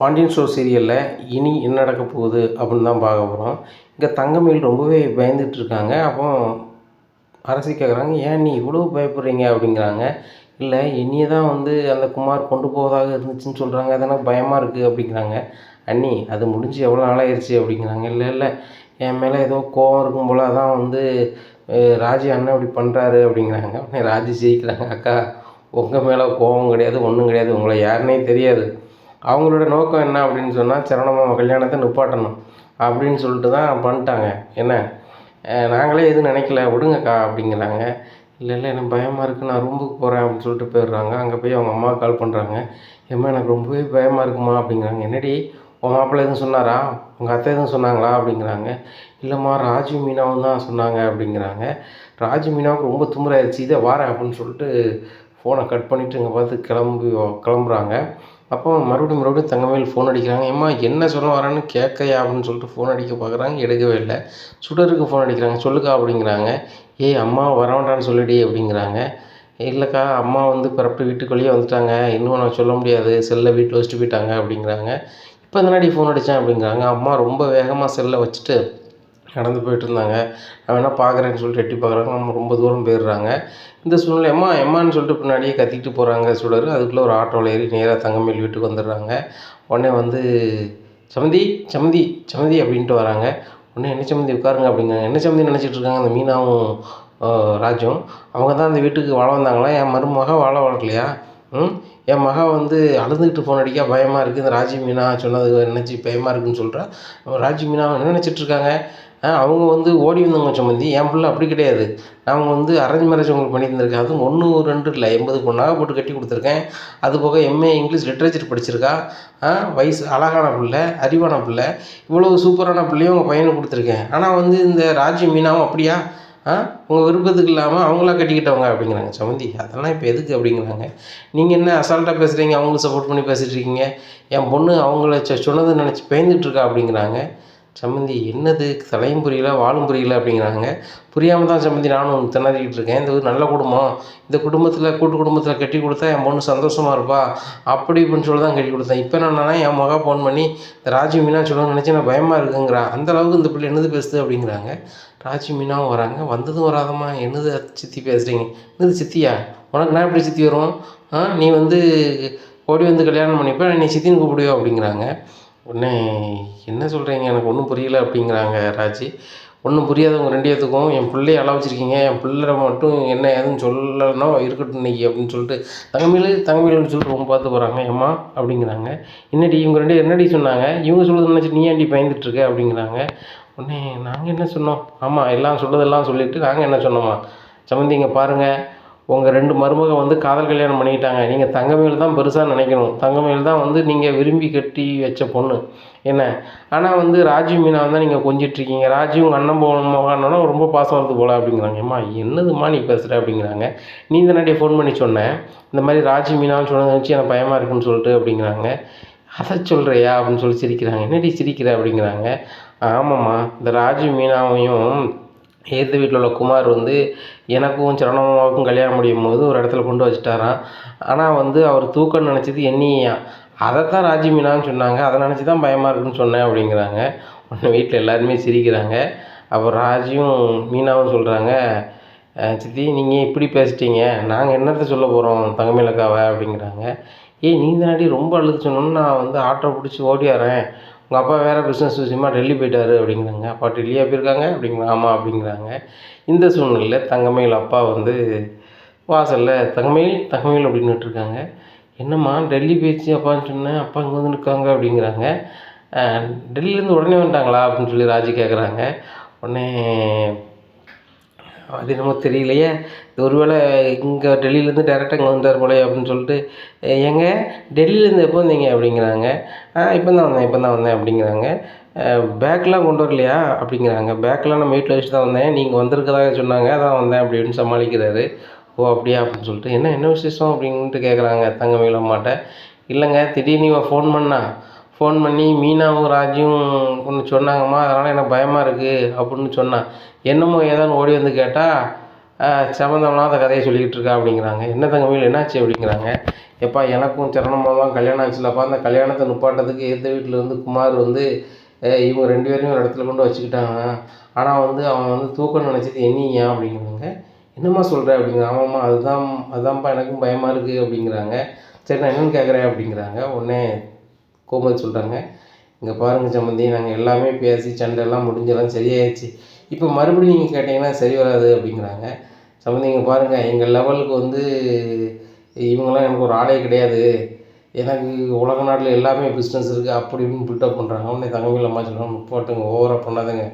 Pandian store சீரியலில் இனி என்ன நடக்க போகுது அப்படின்னு தான் பார்க்க போகிறோம் இங்கே தங்கமயில் ரொம்பவே பயந்துட்டுருக்காங்க அப்போ அரசி கேட்குறாங்க ஏன் நீ இவ்வளோ பயப்படுறீங்க? அப்படிங்கிறாங்க. இல்லை இனியே தான் வந்து அந்த குமார் கொண்டு போவதாக இருந்துச்சுன்னு சொல்கிறாங்க அது எனக்கு பயமாக இருக்குது அப்படிங்கிறாங்க. அண்ணி அது முடிஞ்சு எவ்வளோ நாளாயிருச்சு? அப்படிங்கிறாங்க. இல்லை இல்லை என் மேலே ஏதோ கோவம் இருக்கும் போல் அதான் வந்து ராஜி அண்ணன் இப்படி பண்ணுறாரு அப்படிங்கிறாங்க. ராஜி ஜெயிக்கிறாங்க. அக்கா உங்கள் மேலே கோவம் கிடையாது ஒன்றும் கிடையாது. உங்களை யாருன்னே தெரியாது. அவங்களோட நோக்கம் என்ன அப்படின்னு சொன்னால் சரணமாமா கல்யாணத்தை நிப்பாட்டணும் அப்படின்னு சொல்லிட்டு தான் பண்ணிட்டாங்க. என்ன? நாங்களே எதுவும் நினைக்கல. விடுங்கக்கா அப்படிங்கிறாங்க. இல்லை இல்லை எனக்கு பயமாக இருக்குது நான் ரூமுக்கு போகிறேன் அப்படின்னு சொல்லிட்டு போயிடுறாங்க. அங்கே போய் அவங்க அம்மா கால் பண்ணுறாங்க ஏம்மா எனக்கு ரொம்பவே பயமாக இருக்குமா அப்படிங்கிறாங்க. என்னடி? உன் மாப்பிள்ளை எதுவும் சொன்னாரா? உங்கள் அத்தை எதுவும் சொன்னாங்களா? அப்படிங்கிறாங்க. இல்லைம்மா ராஜு மீனாவும் தான் சொன்னாங்க அப்படிங்கிறாங்க. ராஜு மீனாவுக்கு ரொம்ப தும்புறாயிருச்சு இதை வாரேன் அப்படின்னு சொல்லிட்டு ஃபோனை கட் பண்ணிவிட்டு இங்கே பார்த்து கிளம்பி கிளம்புறாங்க. அப்போ மறுபடியும் மறுபடியும் தங்கமயில் ஃபோன் அடிக்கிறாங்க. ஏம்மா என்ன சொல்ல வரேன்னு கேட்கையா? அப்படின்னு சொல்லிட்டு ஃபோன் அடிக்க பார்க்குறாங்க. எடுக்கவே இல்லை. சுடருக்கு ஃபோன் அடிக்கிறாங்க. சொல்லுக்கா அப்படிங்கிறாங்க. ஏய் அம்மா வரவேண்டான்னு சொல்லிடி அப்படிங்கிறாங்க. இல்லைக்கா அம்மா வந்து பிறப்பு வீட்டுக்குள்ளேயே வந்துட்டாங்க. இன்னும் நான் சொல்ல முடியாது. செல்லை வீட்டில் வச்சுட்டு போயிட்டாங்க அப்படிங்கிறாங்க. இப்போ தானடி ஃபோன் அடித்தேன் அப்படிங்கிறாங்க. அம்மா ரொம்ப வேகமாக செல்லை வச்சுட்டு நடந்து போயிட்டு இருந்தாங்க நான் வேணால் பார்க்குறேன்னு சொல்லிட்டு எட்டி பார்க்குறாங்க நம்ம ரொம்ப தூரம் போயிடுறாங்க. இந்த சூழ்நிலை அம்மா எம்மான்னு சொல்லிட்டு பின்னாடியே கத்திக்கிட்டு போகிறாங்க சுடர் அதுக்குள்ளே ஒரு ஆட்டோவில் ஏறி நேராக தங்கமேல் வீட்டுக்கு வந்துடுறாங்க. உடனே வந்து சமந்தி சமந்தி சமந்தி அப்படின்ட்டு வராங்க. உடனே என்ன சமந்தி உட்காருங்க அப்படிங்கிறாங்க. என்ன சமந்தி நினச்சிட்டு இருக்காங்க? அந்த மீனாவும் ராஜும். அவங்க தான் அந்த வீட்டுக்கு வாழ வந்தாங்களா? என் மருமக வாழ வளரலையா ம்? என் மகா வந்து அழுதுகிட்டு ஃபோன் அடிக்க பயமாக இருக்குது இந்த ராஜி மீனா சொன்னது நினச்சி பயமாக இருக்குன்னு சொல்கிறா ராஜி மீனா என்ன நினச்சிட்ருக்காங்க அவங்க வந்து ஓடி வந்தவங்க சம்மந்தி என் பிள்ளை அப்படி கிடையாது. நான் வந்து அரேஞ்ச் மேரேஜ் உங்களுக்கு பண்ணி தந்திருக்கேன் அதுவும் ஒன்று ரெண்டு இல்லை எண்பது பொண்ணாக போட்டு கட்டி கொடுத்துருக்கேன். அது போக எம்ஏ இங்கிலீஷ் லிட்ரேச்சர் படிச்சிருக்கா. ஆ, வயசு அழகான பிள்ளை அறிவான பிள்ளை. இவ்வளோ சூப்பரான பிள்ளையும் உங்கள் பையனுக்கு கொடுத்துருக்கேன். ஆனால் வந்து இந்த ராஜி மீனாவும் அப்படியா? ஆ உங்கள் விருப்பத்துக்கு இல்லாமல் அவங்களா கட்டிக்கிட்டவங்க அப்படிங்கிறாங்க. சமந்தி அதெல்லாம் இப்போ எதுக்கு அப்படிங்கிறாங்க. நீங்கள் என்ன அசால்ட்டாக பேசுகிறீங்க அவங்களுக்கு சப்போர்ட் பண்ணி பேசிகிட்டு இருக்கீங்க. என் பொண்ணு அவங்கள சொன்னதை நினச்சி பயந்துட்டுருக்கா அப்படிங்கிறாங்க. சம்மந்தி என்னது? தலையும் புரியல வாழும் புரியல அப்படிங்கிறாங்க. புரியாமல் தான் சம்மந்தி நானும் திணறிக்கிட்டு இருக்கேன். இந்த ஒரு நல்ல குடும்பம். இந்த குடும்பத்தில் கூட்டு குடும்பத்தில் கட்டி கொடுத்தா என் பொண்ணு சந்தோஷமாக இருப்பா. அப்படி இப்படின்னு சொல்லி தான் கட்டி கொடுத்தேன். இப்போ என்னன்னா என் மகா ஃபோன் பண்ணி இந்த ராஜி மீனா சொல்லணும்னு நினச்சி நான் பயமாக இருக்குங்கிறா. அந்த அளவுக்கு இந்த பிள்ளை என்னது பேசுது அப்படிங்கிறாங்க. ராஜி மீனாவும் வராங்க. வந்ததும் வராதம்மா என்னது சித்தி பேசுகிறீங்க என்னது சித்தியா? உனக்கு நான் எப்படி சித்தி வரும்? ஆ நீ வந்து ஓடி வந்து கல்யாணம் பண்ணிப்ப நீ சித்தின்னு கூப்பிடுவியோ அப்படிங்கிறாங்க. உடனே என்ன சொல்கிறீங்க எனக்கு ஒன்றும் புரியல அப்படிங்கிறாங்க ராஜி. ஒன்றும் புரியாதவங்க ரெண்டு பேத்துக்கும் என் பிள்ளைய அள வச்சுருக்கீங்க. என் பிள்ளை மட்டும் என்ன ஏதுன்னு சொல்லணும் இருக்கட்டும் இன்னைக்கு அப்படின்னு சொல்லிட்டு தங்கமேலு தங்கமேலுன்னு சொல்லிட்டு ரொம்ப பார்த்து போகிறாங்க ஏம்மா? அப்படிங்கிறாங்க. என்னடி இவங்க ரெண்டு என்னடி சொன்னாங்க? இவங்க சொல்கிறது நினச்சி நீ ஏன்டி பயந்துட்டுருக்க அப்படிங்கிறாங்க. உடனே நாங்கள் என்ன சொன்னோம்? ஆமாம் எல்லாம் சொல்கிறதெல்லாம் சொல்லிவிட்டு நாங்கள் என்ன சொன்னோமா? சம்மந்தி இங்கே பாருங்கள் உங்கள் ரெண்டு மருமக வந்து காதல் கல்யாணம் பண்ணிக்கிட்டாங்க. நீங்கள் தங்கமேல் தான் பெருசாக நினைக்கணும். தங்கமேல் தான் வந்து நீங்கள் விரும்பி கட்டி வச்ச பொண்ணு. என்ன? ஆனால் வந்து ராஜீவ் மீனா தான் நீங்கள் கொஞ்சிட்ருக்கீங்க ராஜீவ் உங்கள் அண்ணன் போகணும்னா ரொம்ப பாசம் வருது போல அப்படிங்கிறாங்க. ஏம்மா என்னதும்மா நீ பேசுகிற அப்படிங்கிறாங்க. நீ தானே ஃபோன் பண்ணி சொன்னேன் இந்த மாதிரி ராஜீவ் மீனான்னு சொன்னதை வச்சு எனக்கு பயமாக இருக்குன்னு சொல்லிட்டு அப்படிங்கிறாங்க. அதை சொல்கிறியா அப்படின்னு சொல்லி சிரிக்கிறாங்க. என்னடி சிரிக்கிற? அப்படிங்கிறாங்க. ஆமாம்மா. இந்த ராஜீவ் மீனாவையும் எதிர்த்த வீட்டில் உள்ள குமார் வந்து எனக்கும் சரணமாவுக்கும் கல்யாணம் முடியும் போது ஒரு இடத்துல கொண்டு வச்சுட்டாராம். ஆனால் வந்து அவர் தூக்கம் நினச்சது என்னையா? அதை தான் ராஜி மீனான்னு சொன்னாங்க. அதை நினச்சி தான் பயமாக இருக்குன்னு சொன்னேன் அப்படிங்கிறாங்க. உடனே வீட்டில் எல்லாருமே சிரிக்கிறாங்க. அப்போ ராஜியும் மீனாவும் சொல்கிறாங்க சித்தி நீங்கள் இப்படி பேசிட்டீங்க? நாங்கள் என்னத்தை சொல்ல போகிறோம் தங்கமேலக்காவை அப்படிங்கிறாங்க. ஏய் நீ தானடி ரொம்ப அழுது சொன்னோன்னு நான் வந்து ஆட்டோ பிடிச்சி ஓடியாரேன் உங்கள் அப்பா வேறு பிஸ்னஸ் விஷயமா டெல்லி போயிட்டார் அப்படிங்கிறாங்க. அப்பா டெல்லியாக போயிருக்காங்க அப்படிங்கிற ஆமாம் அப்படிங்கிறாங்க. இந்த சூழ்நிலையில் தங்கமயில் அப்பா வந்து வாசலில் தங்கமயில் தங்கமயில் அப்படின்னு இருக்காங்க. என்னம்மா டெல்லி போயிடுச்சு அப்பான்னு சொன்னேன். அப்பா இங்கே வந்து நிற்காங்க அப்படிங்கிறாங்க. டெல்லியிலேருந்து உடனே வந்துட்டாங்களா அப்படின்னு சொல்லி ராஜி கேட்குறாங்க உடனே அது என்னமோ தெரியலையே. ஒருவேளை இங்கே டெல்லியிலேருந்து டேரெக்டாக இங்கே வந்தார் போலே அப்படின்னு சொல்லிட்டு ஏங்க டெல்லியிலேருந்து எப்போ வந்தீங்க? அப்படிங்கிறாங்க. ஆ இப்போ தான் வந்தேன் இப்போ தான் வந்தேன் அப்படிங்கிறாங்க. பேக்கெலாம் கொண்டு வரலையா? அப்படிங்கிறாங்க. பேக்கெலாம் நம்ம வீட்டில் வச்சு தான் வந்தேன் நீங்கள் வந்திருக்கதாக சொன்னாங்க அதான் வந்தேன் அப்படின்னு சமாளிக்கிறாரு. ஓ அப்படியா? அப்படின்னு சொல்லிட்டு என்ன என்ன விசேஷம்? அப்படின்ட்டு கேட்குறாங்க தங்கமயில் அம்மாட்ட. இல்லைங்க திடீர்னு இவன் ஃபோன் பண்ணா ஃபோன் பண்ணி மீனாவும் ராஜியும் ஒன்று சொன்னாங்கம்மா அதனால் எனக்கு பயமாக இருக்குது அப்படின்னு சொன்னான் என்னமோ ஏதோன்னு ஓடி வந்து கேட்டால் சம்மந்தமில்லாத கதையை சொல்லிக்கிட்டு இருக்கா அப்படிங்கிறாங்க. என்ன தங்கமயில் என்னாச்சு அப்படிங்கிறாங்க. எப்பா எனக்கும் சரணமாலாம் கல்யாணம் ஆச்சுலப்பா. அந்த கல்யாணத்தை நிப்பாட்டத்துக்கு எதிர்த்த வீட்டில் வந்து குமார் வந்து இவங்க ரெண்டு பேரையும் ஒரு இடத்துல கொண்டு வச்சுக்கிட்டாங்க. ஆனால் வந்து அவன் வந்து தூக்கம் நினச்சது என்னையா? அப்படிங்கிறாங்க. என்னம்மா சொல்கிற அப்படிங்கிற ஆமாம்மா அதுதான் அதுதான்ப்பா எனக்கும் பயமாக இருக்குது அப்படிங்கிறாங்க. சரி நான் என்னென்னு கேட்குறேன் அப்படிங்கிறாங்க. உடனே கோமதி சொல்கிறாங்க இங்கே பாருங்கள் சம்மந்தி நாங்கள் எல்லாமே பேசி சண்டையெல்லாம் முடிஞ்செல்லாம் சரியாயிடுச்சு. இப்போ மறுபடியும் நீங்கள் கேட்டிங்கன்னா சரி வராது அப்படிங்கிறாங்க. சம்மந்தி இங்கே பாருங்கள் எங்கள் லெவலுக்கு வந்து இவங்கெல்லாம் எனக்கு ஒரு ஆளே கிடையாது. எனக்கு உலக நாட்டில் எல்லாமே பிஸ்னஸ் இருக்குது அப்படி இப்படின்னு பில்டப் பண்ணுறாங்க உடனே தங்கமையில் அம்மா சொல்கிறாங்க போட்டுங்க ஓவராக பண்ணாதுங்க.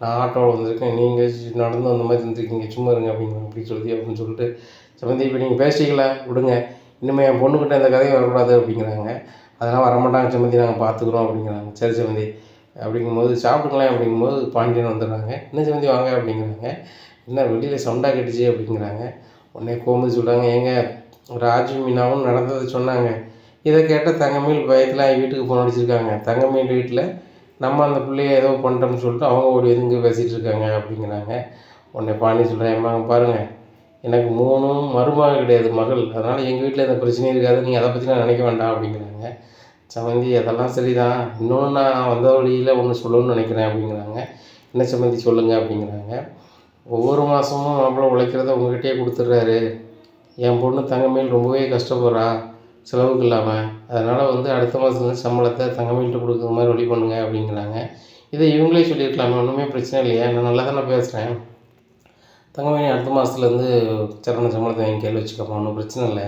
நான் ஆட்டோவில் வந்திருக்கேன். நீங்கள் நடந்து வந்த மாதிரி இருந்திருக்கீங்க சும்மா இருங்க அப்படிங்க அப்படி சொல்லி அப்படின்னு சொல்லிட்டு சம்மந்தி இப்போ நீங்கள் பேசிக்கல விடுங்க. இனிமேல் என் பொண்ணுக்கிட்ட இந்த கதையும் வரக்கூடாது அப்படிங்கிறாங்க. அதெல்லாம் வரமாட்டாங்க சம்மந்தி நாங்கள் பார்த்துக்குறோம் அப்படிங்கிறாங்க. சரி சம்மந்தி அப்படிங்கும்போது சாப்பிட்டுக்கலாம் அப்படிங்கும்போது பாண்டியன் வந்துடுறாங்க. என்ன சம்மந்தி வாங்க அப்படிங்கிறாங்க. என்ன வெளியில் சவுண்டா கட்டுச்சு அப்படிங்கிறாங்க. உடனே கோமதி சொல்கிறாங்க ஏங்க ராஜு மீனாவும் நடந்ததை சொன்னாங்க. இதை கேட்ட தங்கமயில் பயத்தில் என் வீட்டுக்கு ஃபோன் அடிச்சிருக்காங்க. தங்கமயில் வீட்டில் நம்ம அந்த பிள்ளைய ஏதோ பண்ணிட்டோம்னு சொல்லிட்டு அவங்க ஓடி எதுங்க பேசிகிட்டு இருக்காங்க அப்படிங்கிறாங்க. உடனே பாண்டி சொல்கிறேன் ஏம்மா பாருங்கள் எனக்கு மூணும் மருமகள் கிடையாது மகள். அதனால் எங்கள் வீட்டில் எந்த பிரச்சனையும் இருக்காது நீங்கள் அதை பற்றி நான் நினைக்க வேண்டாம் அப்படிங்கிறாங்க. சம்மந்தி அதெல்லாம் சரிதான். இன்னொன்று நான் வந்த வழியில் ஒன்று சொல்லணும்னு நினைக்கிறேன் அப்படிங்கிறாங்க. என்ன சம்மந்தி சொல்லுங்கள் அப்படிங்கிறாங்க. ஒவ்வொரு மாதமும் மாப்பிள்ளை உழைக்கிறத உங்ககிட்டயே கொடுத்துட்றாரு. என் பொண்ணு தங்கமேல் ரொம்பவே கஷ்டப்படுறா. செலவுக்கு இல்லாமல் அதனால் வந்து அடுத்த மாதத்துலேருந்து சம்பளத்தை தங்கமேல்கிட்ட கொடுக்குற மாதிரி வழி பண்ணுங்க அப்படிங்கிறாங்க. இதை இவங்களே சொல்லியிருக்கலாமே ஒன்றுமே பிரச்சனை இல்லையா? நான் நல்லா தானே பேசுகிறேன் தங்கமணி அடுத்த மாதத்துலேருந்து சரண சம்பளத்தை என் கையில் வச்சுக்கப்பா ஒன்றும் பிரச்சனை இல்லை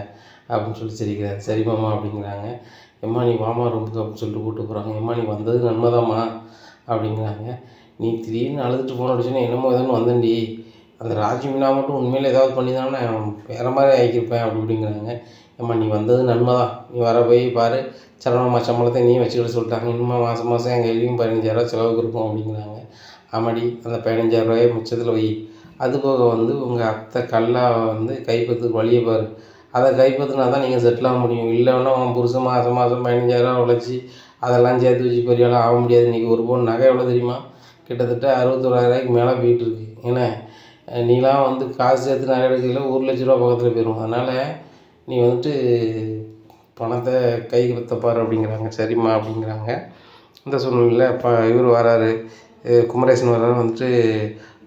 அப்படின்னு சொல்லி சரிக்கிறார் சரி மாமா அப்படிங்கிறாங்க. எம்மா நீ வாமா ரூமுக்கு அப்படின்னு சொல்லிட்டு கூப்பிட்டு போகிறாங்க எம்மா நீ வந்தது நன்மைதாம்மா அப்படிங்கிறாங்க. நீ திடீர்னு அழுதுட்டு போன அடிச்சுன்னா என்னமோ ஏதோன்னு வந்தேன்டி. அந்த ராஜி மீனா மட்டும் உண்மையில் ஏதாவது பண்ணி தானே வேறு மாதிரி ஆக்கியிருப்பேன் அப்படி இப்படிங்கிறாங்க. ஏம்மா நீ வந்தது நன்மை தான் நீ வர போய் பாரு. சரணம்மா சம்பளத்தை நீ வச்சுக்கிட சொல்லிட்டாங்க. இன்னும் மாதம் மாதம் எங்கள் கையிலையும் பதினஞ்சாயிரரூவா செலவுக்கு இருக்கும் அப்படிங்கிறாங்க. ஆமாடி அந்த பதினஞ்சாயிரரூவாயை மிச்சத்தில் வை. அது போக வந்து உங்கள் அத்தை கல்லா வந்து கைப்பற்றுக்கு வழியை பாரு. அதை கைப்பற்றினா தான் நீங்கள் செட்டில் ஆக முடியும். இல்லைன்னா உன் புருஷன் மாதம் மாதம் பதினஞ்சாயிரரூவா உழைச்சி அதெல்லாம் சேர்த்து வச்சு பெரிய ஆளாக ஆக முடியாது. இன்றைக்கி ஒரு பவுன் நகை எவ்வளோ தெரியுமா? கிட்டத்தட்ட அறுபத்தோராயிரூவாய்க்கு மேலே போயிட்டுருக்கு ஏன்னா நீலாம் வந்து காசு சேர்த்து நகை எடுக்கல ஒரு லட்ச ரூபா பக்கத்தில் போயிடும் அதனால் நீ வந்துட்டு பணத்தை கைக்கு கொடுத்தப்பார் அப்படிங்கிறாங்க. சரிம்மா அப்படிங்கிறாங்க. இந்த சூழ்நிலையில் இப்போ இவர் வராரு. குமரேசன் வராரு. வந்துட்டு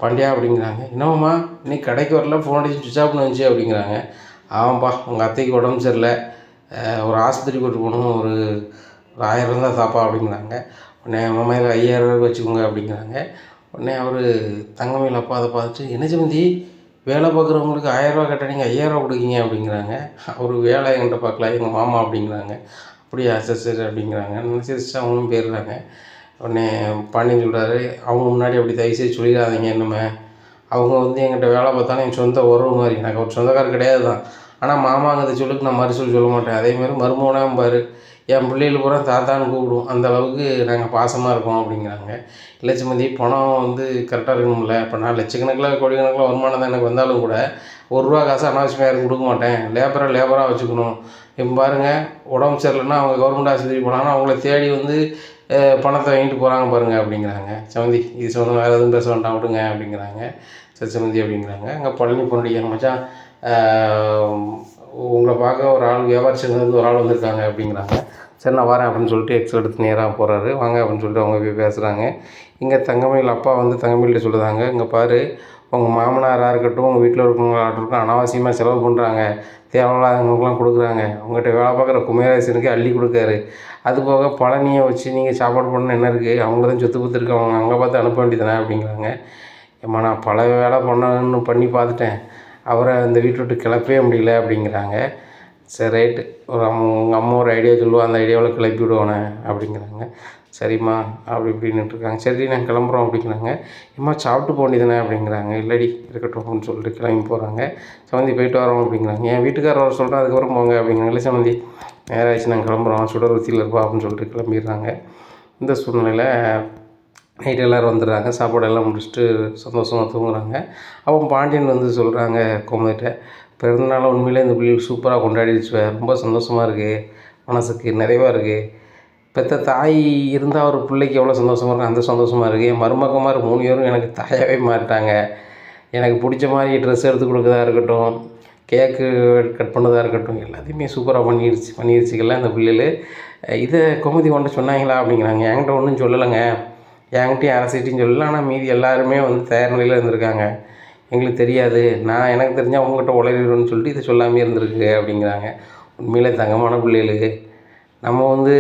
பாண்டியா அப்படிங்கிறாங்க. என்னம்மா இன்னைக்கு கடைக்கு வரல ஃபோன் அடிச்சு சுவிச் ஆஃப்னு வந்துச்சு அப்படிங்கிறாங்க. ஆமாம்ப்பா உங்கள் அத்தைக்கு உடம்பு சரியில்லை. ஒரு ஆஸ்பத்திரி கூட்டு போகணும் ஒரு ஒரு ஆயிரம் தான் தாப்பா அப்படிங்கிறாங்க. உடனே மாமையில் ஐயாயிரம் ரூபாய் வச்சுக்கோங்க அப்படிங்கிறாங்க. உடனே அவர் தங்கமயில் அப்பா அதை பார்த்துட்டு என்ன சிமந்தி? வேலை பார்க்குறவங்களுக்கு ஆயிரரூவா கேட்டால் நீங்கள் ஐயாயிரரூவா கொடுக்கீங்க அப்படிங்கிறாங்க. அவர் வேலை என்கிட்ட பார்க்கல எங்கள் மாமா அப்படிங்கிறாங்க. அப்படியா சரி சரி அப்படிங்கிறாங்க. நினச்சி அவங்களும் போயிடுறாங்க. உடனே பாண்டியன் சொல்கிறாரு அவங்க முன்னாடி அப்படி தயவுசெய்து சொல்லிடாதீங்க என்னமே அவங்க வந்து என்கிட்ட வேலை பார்த்தாலும் என் சொந்த உறவு மாதிரி. எனக்கு ஒரு சொந்தக்காரர் கிடையாது தான் ஆனால் மாமாங்கிறத சொல்லுக்கு நான் மறுசொல் சொல்ல மாட்டேன். அதேமாதிரி மருமகனாகவும் பாரு என் பிள்ளைகள் பூரா தாத்தான்னு கூப்பிடும் அந்த அளவுக்கு நாங்கள் பாசமாக இருக்கோம் அப்படிங்கிறாங்க. இல்லை சம்மந்தி பணம் வந்து கரெக்டாக இருக்கணும்ல. இப்போ நான் லட்சக்கணக்கில் கோடிக்கணக்கில் வருமானம் தான் எனக்கு வந்தாலும் கூட ஒரு ரூபா காசு அனாவசியமாக யாரும் கொடுக்க மாட்டேன். லேபரை லேபராக வச்சுக்கணும். இப்போ பாருங்கள் உடம்பு சரியில்லைன்னா அவங்க கவர்மெண்ட் ஆஸ்பத்திரி போனாங்கன்னா அவங்கள தேடி வந்து பணத்தை வாங்கிட்டு போகிறாங்க பாருங்க அப்படிங்கிறாங்க. சமந்தி இது சொன்ன வேறு எதுவும் பேச வேண்டாம் விடுங்க அப்படிங்கிறாங்க. சரி சமந்தி அப்படிங்கிறாங்க. அங்கே பழனி பொண்ணுடைய மச்சான் உங்களை பார்க்க ஒரு ஆள் வியாபாரிச்சிருந்து ஒரு ஆள் வந்திருக்காங்க அப்படிங்கிறாங்க. சரி நான் வரேன் அப்படின்னு சொல்லிட்டு எக்ஸ் எடுத்து நேராக போகிறாரு வாங்க அப்படின்னு சொல்லிட்டு அவங்க போய் பேசுகிறாங்க இங்கே தங்கமயில் அப்பா வந்து தங்கமயில்கிட்ட சொல்லுதாங்க. இங்கே பாரு உங்கள் மாமனாராக இருக்கட்டும் உங்கள் வீட்டில் இருக்கவங்களாகட்டும் அனாவசியமாக செலவு பண்ணுறாங்க தேவையில்லாதவங்களுக்குலாம் கொடுக்குறாங்க. உங்கள்கிட்ட வேலை பார்க்குற குமரேசனுக்கு அள்ளி கொடுக்காரு. அது போக பழனியை வச்சு நீங்கள் சாப்பாடு பண்ண என்ன இருக்குது அவங்க தான் சொத்து பத்து இருக்கு. அவங்க அங்கே பார்த்து அனுப்ப வேண்டியதானே அப்படிங்கிறாங்க. ஏம்மா நான் பல வேலை பண்ணணும்னு பண்ணி பார்த்துட்டேன். அவரை அந்த வீட்டை விட்டு கிளப்பவே முடியல அப்படிங்கிறாங்க. சரி ரைட்டு. ஒரு அம் உங்கள் அம்மா ஒரு ஐடியா சொல்லுவோம் அந்த ஐடியாவில் கிளப்பி விடுவானே அப்படிங்கிறாங்க. சரிம்மா அப்படி இப்படின்னுட்டு இருக்காங்க. சரி நான் கிளம்புறோம் அப்படிங்கிறாங்க. ஏம்மா சாப்பிட்டு போக வேண்டியதானே அப்படிங்கிறாங்க. இல்லடி இருக்கட்டும் அப்படின்னு சொல்லிட்டு கிளம்பி போகிறாங்க சமந்தி போயிட்டு வரோம் அப்படிங்கிறாங்க. என் வீட்டுக்காரர் வர சொல்கிறேன் அதுக்கப்புறம் போங்க அப்படிங்கிறாங்க இல்லை சமந்தி. நேரம் ஆயிடுச்சு நாங்கள் கிளம்புறோம். சுடர் இருப்பா அப்படின்னு சொல்லிட்டு கிளம்பிடுறாங்க. இந்த சூழ்நிலையில் நைட் எல்லோரும் வந்துடுறாங்க. சாப்பாடு எல்லாம் முடிச்சுட்டு சந்தோஷமாக தூங்குறாங்க. அப்போ பாண்டியன் வந்து சொல்கிறாங்க கோமதிட்ட பிறந்தநாள் உண்மையிலே இந்த பிள்ளைகள் சூப்பராக கொண்டாடிடுச்சு. ரொம்ப சந்தோஷமாக இருக்குது மனசுக்கு நிறைவாக இருக்குது பெற்ற தாய் இருந்தால் ஒரு பிள்ளைக்கு எவ்வளோ சந்தோஷமாக இருக்கும்? அந்த சந்தோஷமாக இருக்குது என் மருமகமார் மூணு பேரும் எனக்கு தாயாகவே மாறிட்டாங்க. எனக்கு பிடிச்ச மாதிரி ட்ரெஸ் எடுத்து கொடுக்குறதா இருக்கட்டும் கேக்கு கட் பண்ணதாக இருக்கட்டும் எல்லாத்தையுமே சூப்பராக பண்ணிடுச்சு பண்ணிடுச்சுக்கல அந்த பிள்ளைகள். இதை கோமதி கொண்டு சொன்னாங்களா அப்படிங்கிறாங்க. என்கிட்ட ஒன்றும் சொல்லலைங்க. என்கிட்டையும் அரசிட்டையும் சொல்லலை. ஆனால் மீதி எல்லாருமே வந்து தயார் நிலையில் இருந்திருக்காங்க. எங்களுக்கு தெரியாது. நான் எனக்கு தெரிஞ்சால் உங்கள்கிட்ட உளறிடுவேன்னு சொல்லிட்டு இதை சொல்லாமே இருந்திருக்கு அப்படிங்கிறாங்க. உண்மையிலே தங்கமான பிள்ளைகளுக்கு நம்ம வந்து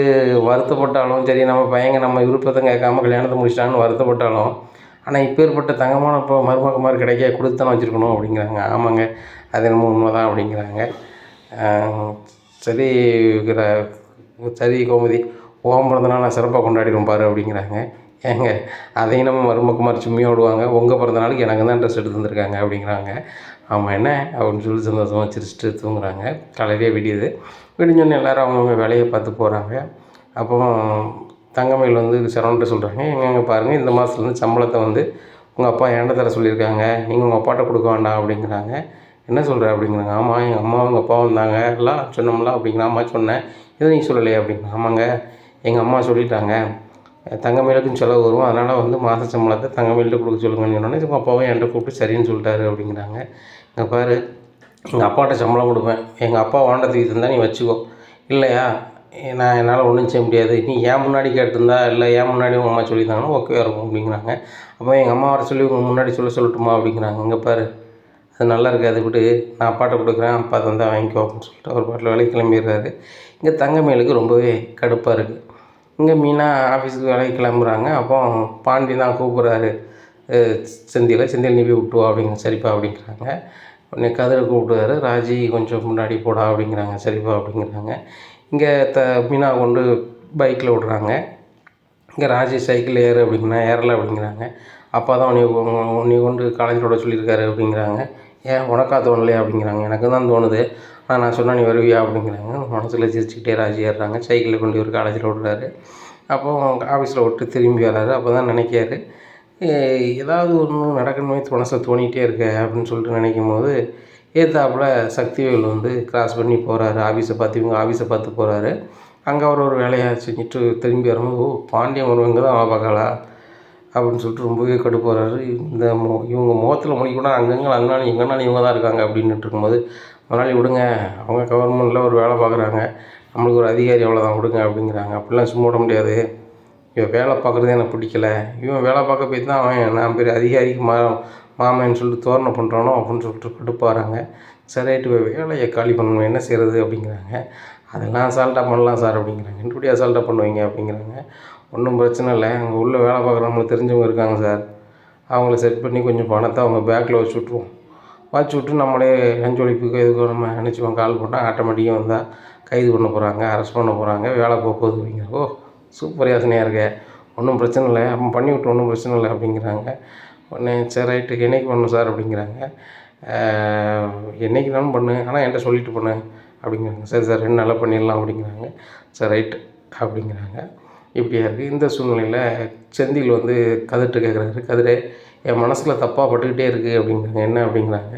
வருத்தப்பட்டாலும் சரி நம்ம பையங்க நம்ம விருப்பத்தை கேட்காம கல்யாணத்தை முடிச்சிட்டான்னு வருத்தப்பட்டாலும் ஆனால் இப்பேற்பட்ட தங்கமான இப்போ மருமகமார் கிடைக்க கொடுத்தனம் வச்சுருக்கணும் அப்படிங்கிறாங்க. ஆமாங்க. அது என்னமோ உண்மை தான் அப்படிங்கிறாங்க சரி சரி கோமதி ஓம் பிறந்தநாள் நான் சிறப்பாக கொண்டாடிடுவோம் பாரு அப்படிங்கிறாங்க. ஏங்க அதையும் நம்ம மருமக சும்மியாக விடுவாங்க. உங்கள் பிறந்த நாளுக்கு எனக்கு தான் ட்ரெஸ் எடுத்து வந்திருக்காங்க அப்படிங்கிறாங்க. ஆமாம் என்ன? அப்படின்னு சொல்லி சந்தோஷமாக சிரிச்சிட்டு தூங்குறாங்க. காலையிலே விடியுது. விடிஞ்சோடனே எல்லோரும் அவங்கவுங்க வேலையை பார்த்து போகிறாங்க அப்போ தங்கமயில் வந்து சரவண்கிட்ட சொல்கிறாங்க எங்கெங்க பாருங்கள் இந்த மாதத்துலேருந்து சம்பளத்தை வந்து உங்கள் அப்பா என்கிட்ட தர சொல்லியிருக்காங்க. நீங்கள் உங்கள் அப்பாட்ட கொடுக்க வேண்டாம் அப்படிங்கிறாங்க. என்ன சொல்கிற அப்படிங்கிறாங்க. ஆமாம் எங்கள் அம்மாவும் எங்கள் அப்பாவும் வந்தாங்க. எல்லாம் சொன்னோம்ல அப்படிங்கிற அம்மா சொன்னேன். இதை நீ சொல்லலையே அப்படிங்க ஆமாங்க எங்கள் அம்மா சொல்லிட்டாங்க. தங்கமயிலுக்கும் செலவு வரும். அதனால் வந்து மாத சம்பளத்தை தங்கமயில்கிட்ட கொடுக்க சொல்லுங்கன்னு சொன்னோன்னே உங்கள் அப்பாவும் என்கிட்ட கூப்பிட்டு சரின்னு சொல்லிட்டாரு அப்படிங்கிறாங்க. இங்கே பாரு எங்கள் அப்பாட்ட சம்பளம் கொடுப்பேன். எங்கள் அப்பா வாண்ட தூக்கி நீ வச்சுக்கோ. இல்லையா? நான் என்னால் ஒன்றும் செய்ய முடியாது. நீ ஏன் முன்னாடி கேட்டிருந்தா இல்லை ஏன் முன்னாடி உங்கள் அம்மா சொல்லியிருந்தாங்கன்னா ஓகே இருக்கும் அப்படிங்கிறாங்க. அப்போ எங்கள் அம்மா வர சொல்லி உங்கள் முன்னாடி சொல்ல சொல்லட்டுமா அப்படிங்கிறாங்க. இங்கே பாரு அது நல்லா இருக்காது விட்டு நான் அப்பாட்ட கொடுக்குறேன் அப்பா தந்தால் வாங்கிக்கோ அப்படின்னு சொல்லிட்டு அவர் பாட்டில் வேலைக்கு கிளம்பிடுறாரு. இங்கே தங்கமேலுக்கு ரொம்பவே கடுப்பாக இருக்குது இங்கே மீனா ஆஃபீஸுக்கு வேலைக்கு கிளம்புறாங்க. அப்போ பாண்டி தான் கூப்பிட்றாரு. செந்தியில் செந்தில் நீ போய் விட்டு வா சரிப்பா அப்படிங்கிறாங்க. உடனே கதிரை கூப்பிடுவாரு ராஜி கொஞ்சம் முன்னாடி போடா அப்படிங்கிறாங்க சரிப்பா அப்படிங்கிறாங்க. இங்கே த மீனா கொண்டு பைக்கில் விடுறாங்க. இங்கே ராஜி சைக்கிள் ஏறு அப்படிங்கன்னா ஏறலை அப்படிங்கிறாங்க. அப்பா தான் உன்னை உன்னை கொண்டு காலேஜில் விட சொல்லியிருக்காரு அப்படிங்கிறாங்க. ஏன் உனக்கா தோணலையா அப்படிங்கிறாங்க. எனக்கு தான் தோணுது. ஆனால் நான் சொன்னால் நீ வருவியா அப்படிங்கிறாங்க. மனசில் சிரிச்சுக்கிட்டே ராஜி ஏறுறாங்க. சைக்கிளில் கொண்டு ஒரு காலேஜில் விடுறாரு. அப்போ ஆஃபீஸில் விட்டு திரும்பி வர்றாரு. அப்போ தான் நினைக்காரு ஏதாவது ஒன்று நடக்கணுமே மனசில் தோணிகிட்டே இருக்க அப்படின்னு சொல்லிட்டு நினைக்கும் போது ஏத்தாப்புல சக்திவேல் வந்து கிராஸ் பண்ணி போகிறாரு ஆஃபீஸை பார்த்து இவங்க ஆஃபீஸை பார்த்து போகிறாரு அங்கே அவர் ஒரு வேலையை செஞ்சுட்டு திரும்பி வரும்போது ஓ பாண்டியன் ஒருவங்க தான் அவள் பார்க்கலா? அப்படின்னு சொல்லிட்டு ரொம்பவே கடுப்பாகிறாரு இந்த மோ இவங்க முகத்தில் முடிக்கூட அங்கங்கே அங்கனாலும் எங்கனாலும் இவங்க தான் இருக்காங்க அப்படின்ட்டு இருக்கும்போது அதனால் விடுங்க. அவங்க கவர்மெண்ட்டில் ஒரு வேலை பார்க்குறாங்க. நம்மளுக்கு ஒரு அதிகாரி அவ்வளோதான் விடுங்க. அப்படிங்கிறாங்க. அப்படிலாம் சும்மா விட முடியாது. இவன் வேலை பார்க்குறது எனக்கு பிடிக்கல. இவன் வேலை பார்க்க போய் தான் அவன் நான் பெரிய அதிகாரிக்கு மா மாமன்னு சொல்லிட்டு தோரணை பண்ணுறானோ அப்படின்னு சொல்லிட்டு கடுப்பாகிறாங்க சரி ரைட்டு வேலையை காலி பண்ணணும் என்ன செய்கிறது அப்படிங்கிறாங்க. அதெல்லாம் அசால்ட்டாக பண்ணலாம் சார் அப்படிங்கிறாங்க. எப்படி அசால்ட்டாக பண்ணுவீங்க அப்படிங்கிறாங்க. ஒன்றும் பிரச்சனை இல்லை. அங்கே உள்ளே வேலை பார்க்குறவங்களுக்கு தெரிஞ்சவங்க இருக்காங்க சார் அவங்கள செட் பண்ணி கொஞ்சம் பணத்தை அவங்க பேக்கில் வச்சு விட்ருவோம் வச்சு விட்டு நம்மளே நஞ்சு ஒழிப்புக்கு எதுக்கு நம்ம நினச்சிவோம் கால் போட்டால் ஆட்டோமேட்டிக்காக வந்தால் கைது பண்ண போகிறாங்க அரெஸ்ட் பண்ண போகிறாங்க வேலை போக போகுது அப்படிங்கிற ஓ சூப்பர் யோசனையாக இருக்க. ஒன்றும் பிரச்சனை இல்லை. அப்போ பண்ணி விட்டு ஒன்றும் பிரச்சனை இல்லை அப்படிங்கிறாங்க. உடனே சரி ரைட்டு என்னைக்கு பண்ணணும் சார் அப்படிங்கிறாங்க. என்றைக்கு என்னைக்கு பண்ணு. ஆனால் என்கிட்ட சொல்லிட்டு பண்ணு அப்படிங்கிறாங்க. சரி சார் ரெண்டு நாளாக பண்ணிடலாம் அப்படிங்கிறாங்க. சரி ரைட்டு அப்படிங்கிறாங்க. இப்படியா இருக்குது இந்த சூழ்நிலையில் செந்தில் வந்து கதிர்ட்டு கேட்குறாரு கதிரே என் மனசில் தப்பாக பட்டுக்கிட்டே இருக்குது அப்படிங்கிறாங்க. என்ன அப்படிங்கிறாங்க.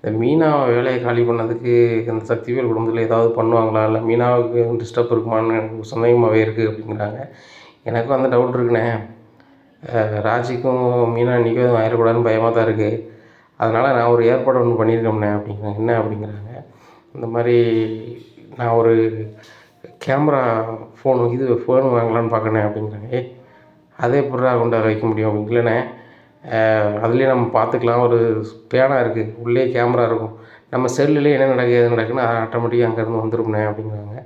இந்த மீனாவை வேலையை காலி பண்ணதுக்கு இந்த சக்திவேல் குடும்பத்தில் ஏதாவது பண்ணுவாங்களா? இல்லை மீனாவுக்கு டிஸ்டர்ப் இருக்குமான்னு எனக்கு சந்தேகமாகவே இருக்குது அப்படிங்கிறாங்க. எனக்கும் அந்த டவுட் இருக்குண்ணே. ராஜிக்கும் மீனா இன்றைக்கும் எதுவும் ஆயிடக்கூடாதுன்னு பயமாக தான் இருக்குது அதனால் நான் ஒரு ஏற்பாடு ஒன்று பண்ணியிருக்கோம்ண்ணே அப்படிங்கிறாங்க என்ன அப்படிங்கிறாங்க. இந்த மாதிரி நான் ஒரு கேமரா ஃபோன் இது ஃபோன் வாங்கலான்னு பார்க்கணேன் அப்படிங்கிறாங்க. அதே எப்படிடா கொண்டு வைக்க முடியும் அப்படிங்களேண்ணே இல்லைண்ணே. அதுலேயே நம்ம பார்த்துக்கலாம். ஒரு பேனா இருக்குது உள்ளே கேமரா இருக்கும். நம்ம செல்லுலேயே என்ன நடக்குது எது நடக்குன்னு ஆட்டோமேட்டிக்காக அங்கேருந்து வந்துரும்ண்ணே அப்படிங்கிறாங்க.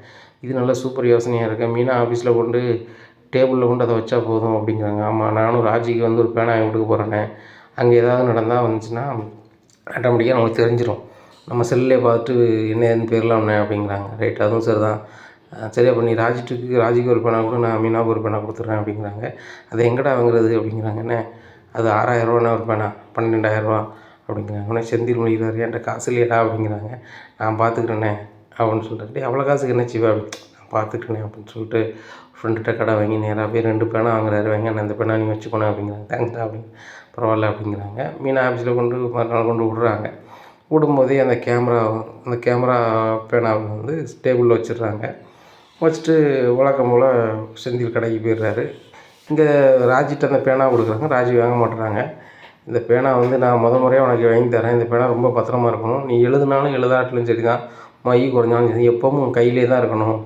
இது நல்ல சூப்பர் யோசனையாக இருக்குது மீனா ஆஃபீஸில் கொண்டு டேபிளில் கொண்டு அதை வச்சா போதும் அப்படிங்கிறாங்க. ஆமாம் நானும் ராஜிக்கு வந்து ஒரு பேனா கொடுக்க போகிறேண்ணே அங்கே ஏதாவது நடந்தால் வந்துச்சுன்னா ஆட்டோமேட்டிக்காக நமக்கு தெரிஞ்சிடும் நம்ம செல்லே பார்த்துட்டு என்ன ஏதுன்னு போயிடலாம்ண்ணே அப்படிங்கிறாங்க. ரைட் அதுவும் சரி தான் சரி அப்போ நீ ராஜிட்டுக்கு ராஜிக்கு ஒரு பேனா கூட. நான் மீனாவுக்கு ஒரு பேனா கொடுத்துட்றேன் அப்படிங்கிறாங்க. அதை எங்கடா வாங்குறது அப்படிங்கிறாங்க. என்ன? அது ஆறாயிரரூவாண்ணே ஒரு பேனா பன்னெண்டாயிரரூவா அப்படிங்கிறாங்க. உடனே செந்தில் முடிக்கிறாரு என்கிட்ட காசு இல்லையடா? அப்படிங்கிறாங்க. நான் பார்த்துக்கிறேண்ணே அப்படின்னு சொல்லிட்டு "டேய், அவ்வளோ காசுக்கு என்ன செய்வா அப்படி நான் பார்த்துக்கிறேன் அப்படின்னு சொல்லிட்டு ஃப்ரெண்டுகிட்ட கடை வாங்கி நேராக போய் ரெண்டு பேனா வாங்குறாரு. வாங்க நான் இந்த பேனா நீங்கள் வச்சுக்கணும் அப்படிங்கிறாங்க. தேங்க்ஸ்டா அப்படிங்க பரவாயில்ல அப்படிங்கிறாங்க. மீனா ஆஃபீஸில் கொண்டு மறுநாள் கொண்டு விட்றாங்க. விடும்போதே அந்த கேமரா அந்த கேமரா பேனாவை வந்து டேபிளில் வச்சிடுறாங்க. வச்சுட்டு வழக்கம் போல் செந்தில் கடைக்கு போயிடுறாரு. இங்கே ராஜிட்ட அந்த பேனா கொடுக்குறாங்க. ராஜி வாங்க மாட்டுறாங்க. இந்த பேனா வந்து நான் முத முறையாக உனக்கு வாங்கி தரேன். இந்த பேனா ரொம்ப பத்திரமா இருக்கணும். நீ எழுதுனாலும் எழுதாட்டிலும் சரி தான் மை குறைஞ்சாலும் சரி. எப்பவும் உன் கையிலே தான் இருக்கணும்.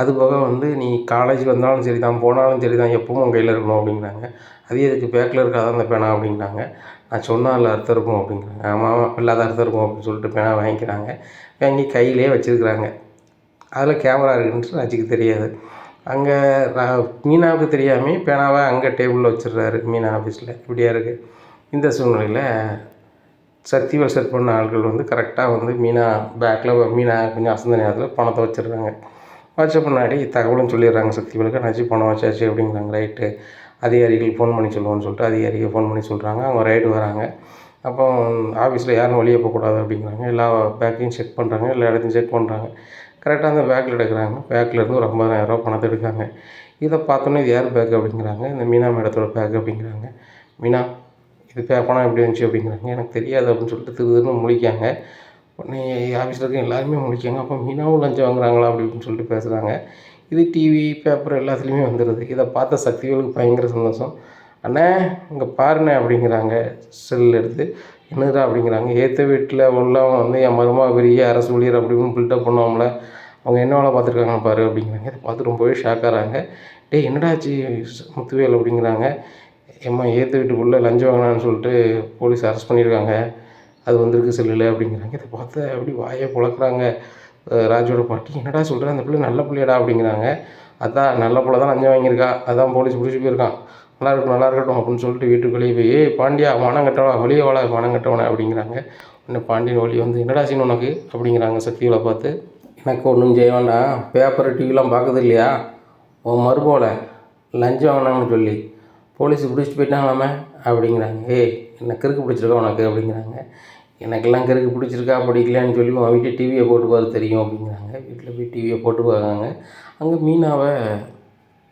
அது போக வந்து நீ காலேஜ் வந்தாலும் சரி தான் போனாலும் சரி தான் எப்பவும் உன் கையில் இருக்கணும் அப்படிங்கிறாங்க. அது எதுக்கு? பேக்கில் இருக்காதான் அந்த பேனா அப்படிங்கிறாங்க. நான் சொன்னால் இல்லை அர்த்தம் இருக்கும் அப்படிங்கிறாங்க. ஆமாம் இல்லாத அர்த்தம் இருக்கும் அப்படின்னு சொல்லிட்டு பேனா வாங்கிக்கிறாங்க. வாங்கி கையிலே வச்சுருக்குறாங்க. அதில் கேமரா இருக்குன்ட்டு ராஜிக்கு தெரியாது. அங்கே மீனாவுக்கு தெரியாமல் பேனாவை அங்கே டேபிளில் வச்சிடுறாரு மீனா ஆஃபீஸில் இப்படியா இருக்குது இந்த சூழ்நிலையில் சக்திவேல் செட் பண்ண ஆட்கள் வந்து கரெக்டாக வந்து மீனா பேக்கில் மீனா கொஞ்சம் அசந்த நேரத்தில் பணத்தை வச்சிடுறாங்க. வச்ச பின்னாடி தகவலும் சொல்லிடுறாங்க சக்திவேலுக்கு நச்சு பணம் வச்சாச்சு அப்படிங்கிறாங்க. ரைட்டு அதிகாரிகள் ஃபோன் பண்ணி சொல்லுவோன்னு சொல்லிட்டு அதிகாரிகள் ஃபோன் பண்ணி சொல்கிறாங்க அவங்க ரைடு வராங்க. அப்போ ஆஃபீஸில் யாரும் வெளியே போகக்கூடாது அப்படிங்கிறாங்க. எல்லா பேக்கையும் செக் பண்ணுறாங்க எல்லா இடத்தையும் செக் பண்ணுறாங்க கரெக்டாக அந்த பேக்கில் எடுக்கிறாங்க. பேக்கில் இருந்து ஒரு ஐம்பதாயிரரூவா பணத்தை எடுக்கிறாங்க. இதை பார்த்தோன்னே இது யார் பேக் அப்படிங்கிறாங்க. இந்த மீனா மேடத்தோட பேக் அப்படிங்கிறாங்க. மீனா இது பே பணம் எப்படி இருந்துச்சு அப்படிங்கிறாங்க. எனக்கு தெரியாது அப்படின்னு சொல்லிட்டு திரு திருன்னு முழிக்காங்க உடனே ஆஃபீஸில் இருக்க எல்லாருமே முழிக்காங்க அப்போ மீனாவும் லஞ்சம் வாங்குறாங்களா அப்படி இப்படின்னு சொல்லிட்டு பேசுகிறாங்க இது டிவி பேப்பர் எல்லாத்துலேயுமே வந்துடுது இதை பார்த்த சக்திகளுக்கு பயங்கர சந்தோஷம். அண்ணே இங்கே பாருண்ணே அப்படிங்கிறாங்க. செல் எடுத்து என்னடா அப்படிங்கிறாங்க. ஏற்ற வீட்டில் உள்ளவங்க வந்து என் மருமக பெரிய அரசு ஊழியர் அப்படி இப்படின்னு பில்டப் பண்ணுவோம்ல அவங்க என்ன வேலை பார்த்துருக்காங்க பாரு அப்படிங்கிறாங்க. இதை பார்த்து ரொம்பவே ஷாக் ஆகிறாங்க. டேய் என்னடா முத்துவேல் அப்படிங்கிறாங்க. ஏம்மா ஏற்ற வீட்டுக்குள்ளே லஞ்சம் வாங்கினான்னு சொல்லிட்டு போலீஸ் அரெஸ்ட் பண்ணியிருக்காங்க. அது வந்திருக்கு செல்லில் அப்படிங்கிறாங்க. இதை பார்த்து அப்படி வாயை புழக்கிறாங்க. ராஜோட பாட்டி என்னடா சொல்கிற அந்த பிள்ளை நல்ல பிள்ளையடா அப்படிங்கிறாங்க. அதான் நல்ல பிள்ளை தான் லஞ்சம் வாங்கியிருக்கா. அதான் போலீஸ் பிடிச்சி போயிருக்கான். நல்லா இருக்கட்டும் நல்லா இருக்கட்டும் அப்படின்னு சொல்லிட்டு வீட்டுக்குள்ளேயே போய் ஏய் பாண்டியா மனம் கட்டவா வெளியே வாழ மனம் கட்டவனே அப்படிங்கிறாங்க. உடனே பாண்டியன் வழி வந்து என்னடா சீன் உனக்கு? அப்படிங்கிறாங்க சக்திகளை பார்த்து. எனக்கு ஒன்றும் செய்ய வேண்டாம். பேப்பர் டிவிலாம் பார்க்குது இல்லையா? உன் மறுபோல லஞ்சம் வாங்கினாங்கன்னு சொல்லி போலீஸ் பிடிச்சிட்டு போயிட்டாங்களாமே? அப்படிங்கிறாங்க. ஏய் என்ன கிறுக்கு பிடிச்சிருக்கா உனக்கு? அப்படிங்கிறாங்க. எனக்கெல்லாம் கிறுக்கு பிடிச்சிருக்கா? பிடிக்கலையான்னு சொல்லி உன் வீட்டு டிவியை போட்டு பாரு தெரியும் அப்படிங்கிறாங்க. வீட்டில் போய் டிவியை போட்டு பார்க்குறாங்க. அங்கே மீனாவை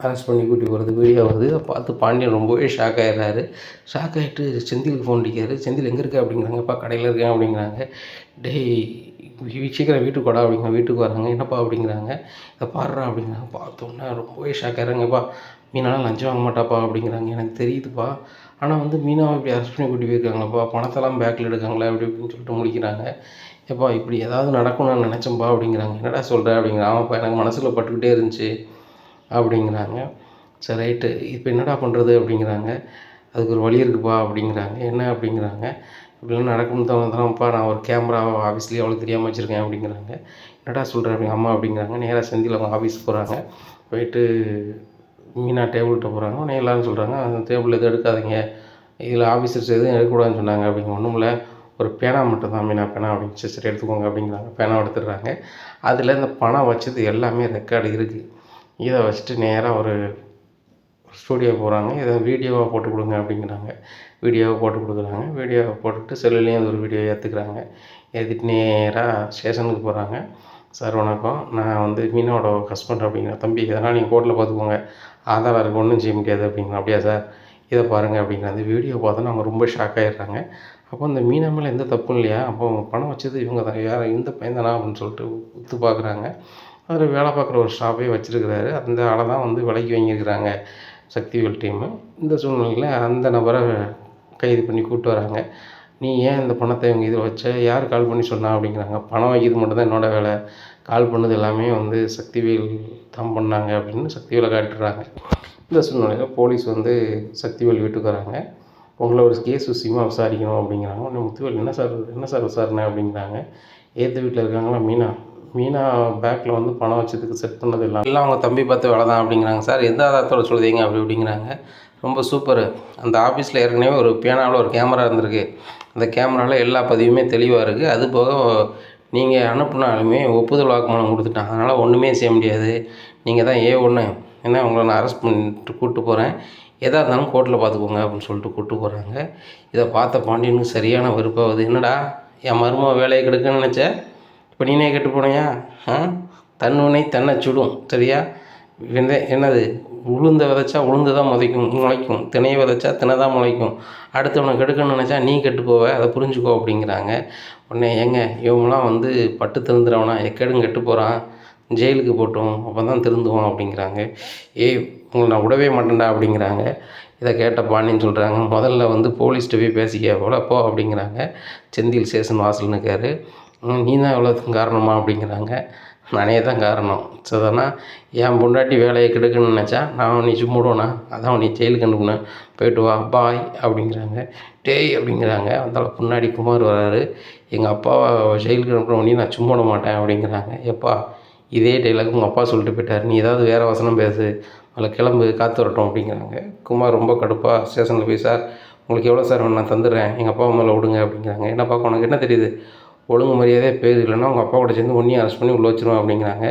அரெஸ்ட் பண்ணி கூட்டி போகிறது வீடியோ வருது அதை பார்த்து பாண்டியன் ரொம்பவே ஷாக் ஆகிடுறாரு ஷாக் ஆகிட்டு செந்திலுக்கு ஃபோன் அடிக்கிறாரு. செந்தில் எங்கே இருக்க அப்படிங்கிறாங்கப்பா கடையில் இருக்கேன் அப்படிங்கிறாங்க. டேய் சீக்கிரம் வீட்டுக்கு வாடா அப்படிங்கிற வீட்டுக்கு வராங்க. என்னப்பா அப்படிங்கிறாங்க. இதை பாடுறா அப்படிங்கிறாங்க. பார்த்தோன்னே ரொம்பவே ஷாக் ஆகிறாங்கப்பா மீனாலாம் லஞ்சம் வாங்க மாட்டாப்பா அப்படிங்கிறாங்க. எனக்கு தெரியுதுப்பா. ஆனால் வந்து மீனாவை இப்படி அரெஸ்ட் பண்ணி கூட்டி போயிருக்காங்கப்பா பணத்தெல்லாம் பேக்கில் எடுக்காங்களே அப்படி இப்படின்னு சொல்லிட்டு முடிக்கிறாங்க. எப்பா இப்படி ஏதாவது நடக்கும்னு நான் நினச்சேன்ப்பா அப்படிங்கிறாங்க. என்னடா சொல்கிறேன் அப்படிங்கிற ஆமாப்பா எனக்கு மனசில் பட்டுக்கிட்டே இருந்துச்சு. அப்படிங்கிறாங்க. சரி ரைட்டு. இப்போ என்னடா பண்ணுறது அப்படிங்கிறாங்க. அதுக்கு ஒரு வழி இருக்குப்பா அப்படிங்கிறாங்க. என்ன அப்படிங்கிறாங்க. இப்படிலாம் நடக்கும்னு தோணுதுனாப்பா நான் ஒரு கேமரா ஆஃபீஸ்லேயே அவ்வளோ தெரியாமல் வச்சுருக்கேன் அப்படிங்கிறாங்க. என்னடா சொல்கிற அப்படி அம்மா அப்படிங்கிறாங்க. நேராக செந்தில் அவங்க ஆஃபீஸ் போகிறாங்க போயிட்டு மீனா டேபிள்கிட்ட போகிறாங்க உடனே எல்லாரும் சொல்கிறாங்க அந்த டேபிள் எதுவும் எடுக்காதீங்க. இதில் ஆஃபீஸர்ஸ் எதுவும் எடுக்கக்கூடாதுன்னு சொன்னாங்க. அப்படிங்க ஒன்றும் இல்லை ஒரு பேனா மட்டும் தான் மீனா பேனா அப்படின்னு சரி எடுத்துக்கோங்க. அப்படிங்கிறாங்க. பேனா எடுத்துடுறாங்க. அதில் இந்த பணம் வச்சது எல்லாமே ரெக்கார்டு இருக்குது இதை வச்சுட்டு நேராக ஒரு ஸ்டூடியோ போகிறாங்க இதை வீடியோவாக போட்டு கொடுங்க அப்படிங்கிறாங்க. வீடியோவை போட்டு கொடுக்குறாங்க. வீடியோவை போட்டுட்டு செல்லுலேயும் அது ஒரு வீடியோ ஏற்றுக்குறாங்க ஏற்றிட்டு நேராக ஸ்டேஷனுக்கு போகிறாங்க சார் வணக்கம். நான் வந்து மீனோட ஹஸ்பண்ட் அப்படிங்கிற தம்பி இதனால் நீங்கள் கோர்ட்டில் பார்த்துக்கோங்க. ஆதாரம் இருக்கு ஒன்றும் செய்ய முடியாது அப்படிங்கிற அப்படியா சார்? இதை பாருங்கள் அப்படிங்கிற அந்த வீடியோ பார்த்தோன்னா அவங்க ரொம்ப ஷாக் ஆகிடுறாங்க அப்போ அந்த மீனா மேலே எந்த தப்பும் இல்லையா? அப்போ அவங்க பணம் வச்சது இவங்க தான் யார்? இந்த பையன் தானா அப்படின்னு சொல்லிட்டு உத்து பார்க்குறாங்க. அவர் வேலை பார்க்குற ஒரு ஸ்டாஃபே வச்சுருக்கிறாரு. அந்த ஆளை தான் வந்து விலைக்கு வாங்கியிருக்கிறாங்க சக்திவேல் டீமு. இந்த சூழ்நிலையில் அந்த நபரை கைது பண்ணி கூப்பிட்டு வராங்க. நீ ஏன் இந்த பணத்தை இவங்க இதில் வச்ச? யார் கால் பண்ணி சொன்னா? அப்படிங்கிறாங்க. பணம் வைக்கிறது மட்டும்தான் என்னோட வேலை. கால் பண்ணது எல்லாமே வந்து சக்திவேல் தான் பண்ணாங்க அப்படின்னு சக்திவேலை காட்டுறாங்க இந்த சூழ்நிலையில் போலீஸ் வந்து சக்திவேல் வீட்டுக்கு வராங்க. உங்களை ஒரு கேஸ் விஷயமா விசாரிக்கணும் அப்படிங்கிறாங்க. உடனே முத்துவேல் என்ன சார்? என்ன சார் விசாரணை? அப்படிங்கிறாங்க. ஏற்ற வீட்டில் இருக்காங்களா? மீனா? மீனா பேக்கில் வந்து பணம் வச்சதுக்கு செட் பண்ணது இல்லை எல்லாம் அவங்க தம்பி பார்த்து வேலை தான் அப்படிங்கிறாங்க. சார் எந்த ஆதாரத்தோட சொல்லுதீங்க அப்படி அப்படிங்கிறாங்க ரொம்ப சூப்பர் அந்த ஆஃபீஸில் ஏற்கனவே ஒரு பேனாவில் ஒரு கேமரா இருந்திருக்கு. அந்த கேமராவில் எல்லா பதிவுமே தெளிவாக இருக்குது அது போக நீங்கள் அனுப்புனாலுமே ஒப்புதல் வாக்குமூலம் கொடுத்துட்டாங்க. அதனால் ஒன்றுமே செய்ய முடியாது. நீங்கள் தான் ஏ ஒன்று என்ன உங்களை நான் அரெஸ்ட் பண்ணிட்டு கூப்பிட்டு போகிறேன் எதாக இருந்தாலும் கோர்ட்டில் பார்த்துக்கோங்க அப்படின்னு சொல்லிட்டு கூப்பிட்டு போகிறாங்க இதை பார்த்த பாண்டியனுக்கு சரியான வெறுப்பாகுது. என்னடா என் மருமக வேலையை கெடுக்குன்னு நினச்சேன் இப்போ நீனே கெட்டு போனையா? ஆ? தன்னுனை தன்னை சுடும் சரியா? வெந்த என்னது? உளுந்த விதைச்சா உளுந்து தான் முளைக்கும் முளைக்கும். திணையை விதைச்சா தினை தான் முளைக்கும். அடுத்தவனை கெடுக்கணும்னு நினச்சா நீ கெட்டு போவ அதை புரிஞ்சுக்கோ அப்படிங்கிறாங்க. உடனே ஏங்க இவங்களாம் வந்து பட்டு திருந்துறவனா? எக்கேடும் கெட்டு போகிறான் ஜெயிலுக்கு போட்டோம் அப்போ தான் திருந்துவோம் அப்படிங்கிறாங்க. ஏய் உங்களை நான் விடவே மாட்டேன்டா அப்படிங்கிறாங்க. இதை கேட்ட பாண்டியன் சொல்கிறாங்க முதல்ல வந்து போலீஸ்கிட்ட போய் பேசிக்க போல போ அப்படிங்கிறாங்க. செந்தில் ஸ்டேஷன் வாசல் நிற்காரு நீ தான் எவ்வளோத்துக்கும் காரணமா அப்படிங்கிறாங்க. நானே தான் காரணம். சரிதானா என் பொண்டாட்டி வேலையை கெடுக்கணும்னு நினச்சா நான் உன்னை சும்மாடுவேனா அதான் நீ ஜெயிலுக்கு அனுப்புனேன் போயிட்டு வா பாய் அப்படிங்கிறாங்க. டேய் அப்படிங்கிறாங்க. அதனால் முன்னாடி குமார் வராரு. எங்கள் அப்பாவை ஜெயிலுக்கு அனுப்புனவனே நான் சும்மிட மாட்டேன் அப்படிங்கிறாங்க. எப்பா இதே டைலாக் உங்கள் அப்பா சொல்லிட்டு போயிட்டார். நீ ஏதாவது வேறு வசனம் பேசு. அதில் கிளம்பு காற்று வரட்டும் அப்படிங்கிறாங்க. குமார் ரொம்ப கடுப்பாக ஸ்டேஷனில் போய் சார் உங்களுக்கு எவ்வளோ சார் நான் தந்துடுறேன். எங்கள் அப்பா மேலே விடுங்க அப்படிங்கிறாங்க. என்னப்பா உனக்கு என்ன தெரியுது? ஒழுங்கு மரியாதையாக பேர் இல்லைன்னா உங்கள் அப்பா கூட சேர்ந்து ஒன்றையும் அரெஸ்ட் பண்ணி உள்ள வச்சிருவேன் அப்படிங்கிறாங்க.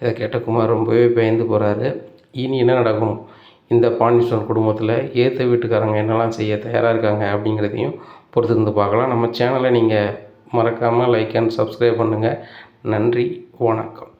இதை கேட்ட குமார் ரொம்பவே பயந்து போகிறாரு இனி என்ன நடக்கும்? இந்த பாண்டிஸ்வரன் குடும்பத்தில் ஏற்ற வீட்டுக்காரங்க என்னெல்லாம் செய்ய தயாராக இருக்காங்க அப்படிங்கிறதையும் பொறுத்திருந்து பார்க்கலாம். நம்ம சேனலை நீங்கள் மறக்காமல் லைக் அண்ட் சப்ஸ்கிரைப் பண்ணுங்கள் நன்றி வணக்கம்.